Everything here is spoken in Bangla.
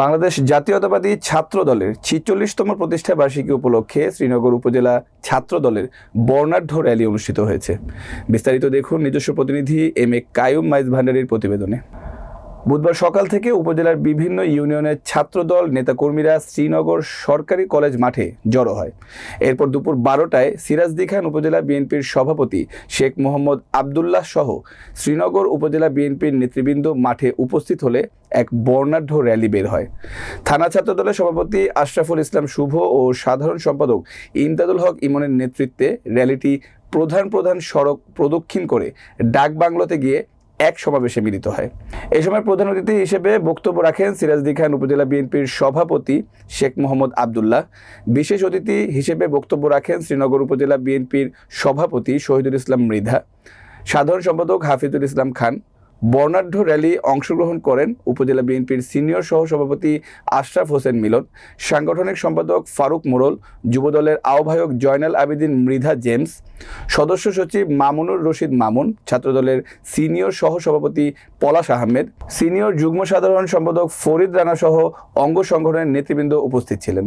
বাংলাদেশ জাতীয়তাবাদী ছাত্র দলের ছিচল্লিশতম প্রতিষ্ঠা বার্ষিকী উপলক্ষে শ্রীনগর উপজেলা ছাত্র দলের বর্ণাঢ্য র্যালি অনুষ্ঠিত হয়েছে। বিস্তারিত দেখুন নিজস্ব প্রতিনিধি এম এ কায়ুম মাইজ ভান্ডারির প্রতিবেদনে। বুধবার সকাল থেকে উপজেলার বিভিন্ন ইউনিয়নের ছাত্রদল, নেতাকর্মীরা শ্রীনগর সরকারি কলেজ মাঠে জড়ো হয়। এরপর দুপুর বারোটায় সিরাজদি খান উপজেলা বিএনপির সভাপতি শেখ মোহাম্মদ আবদুল্লাহ সহ শ্রীনগর উপজেলা বিএনপির নেতৃবৃন্দ মাঠে উপস্থিত হলে এক বর্ণাঢ্য র্যালি বের হয়। থানা ছাত্রদলের সভাপতি আশরাফুল ইসলাম শুভ ও সাধারণ সম্পাদক ইমদাদুল হক ইমনের নেতৃত্বে র্যালিটি প্রধান প্রধান সড়ক প্রদক্ষিণ করে ডাক বাংলোতে গিয়ে এক সমাবেশে মিলিত হয়। এই সময় প্রধান অতিথি হিসেবে বক্তব্য রাখেন সিরাজদি খান উপজেলা বিএনপির সভাপতি শেখ মোহাম্মদ আবদুল্লাহ। বিশেষ অতিথি হিসেবে বক্তব্য রাখেন শ্রীনগর উপজেলা বিএনপির সভাপতি শহীদুল ইসলাম মৃধা। সাধারণ সম্পাদক হাফিজুল ইসলাম খান। বর্ণাঢ্য র্যালি অংশগ্রহণ করেন উপজেলা বিএনপির সিনিয়র সহসভাপতি আশরাফ হোসেন মিলন, সাংগঠনিক সম্পাদক ফারুক মোড়ল, যুবদলের আহ্বায়ক জয়নাল আবেদিন মৃধা জেমস, সদস্য সচিব মামুনুর রশিদ মামুন, ছাত্রদলের সিনিয়র সহসভাপতি পলাশ আহমেদ, সিনিয়র যুগ্ম সাধারণ সম্পাদক ফরিদ রানা সহ অঙ্গ সংগঠনের নেতৃবৃন্দ উপস্থিত ছিলেন।